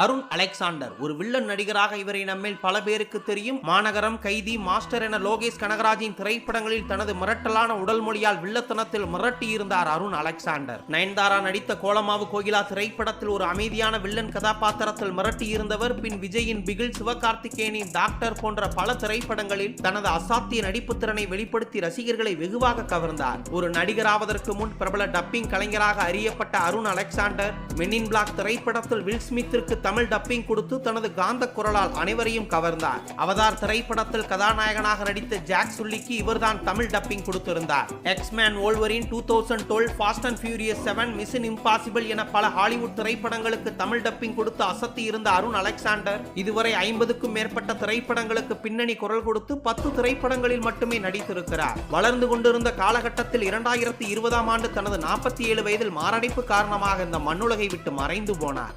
Arun Alexander ஒரு villain நடிகராக இவரை நம்மில் பல பேருக்கு தெரியும். மாநகரம் கைதி மாஸ்டர் என லோகேஷ் கனகராஜின் திரைப்படங்களில் தனது மிரட்டலான உடல் மொழியால் வில்லத்தனத்தில் மிரட்டியிருந்தார் அருண் அலெக்சாண்டர். நயன்தாரா நடித்த கோலமாவு கோகிலா திரைப்படத்தில் ஒரு அமைதியான வில்லன் கதாபாத்திரத்தில் மிரட்டியிருந்தவர். பின் விஜயின் பிகில் சிவகார்த்திகேயனின் டாக்டர் போன்ற பல திரைப்படங்களில் தனது அசாத்திய நடிப்பு திறனை வெளிப்படுத்தி ரசிகர்களை வெகுவாக கவர்ந்தார். ஒரு நடிகராவதற்கு முன் பிரபல டப்பிங் கலைஞராக அறியப்பட்ட Arun Alexander Men in Black திரைப்படத்தில் வில் ஸ்மித்திற்கு தமிழ் டப்பிங் கொடுத்து தனது காந்த குரலால் அனைவரையும் கவர்ந்தார். அவதார் திரைப்படத்தில் கதாநாயகனாக நடித்த ஜாக் சுள்ளிக்கு இவர்தான் தமிழ் டப்பிங் கொடுத்திருந்தார். X Men Wolverine two thousand twelve Fast and Furious Seven Mission Impossible என பல ஹாலிவுட் திரைப்படங்களுக்கு தமிழ் டப்பிங் கொடுத்து அசத்தி இருந்த அருண் அலெக்சாண்டர் இதுவரை ஐம்பதுக்கும் மேற்பட்ட திரைப்படங்களுக்கு பின்னணி குரல் கொடுத்து பத்து திரைப்படங்களில் மட்டுமே நடித்திருக்கிறார். வளர்ந்து கொண்டிருந்த காலகட்டத்தில் இரண்டாயிரத்தி இருபதாம் ஆண்டு தனது நாற்பத்தி ஏழு வயதில் மாரடைப்பு காரணமாக இந்த மண்ணுலகை விட்டு மறைந்து போனார்.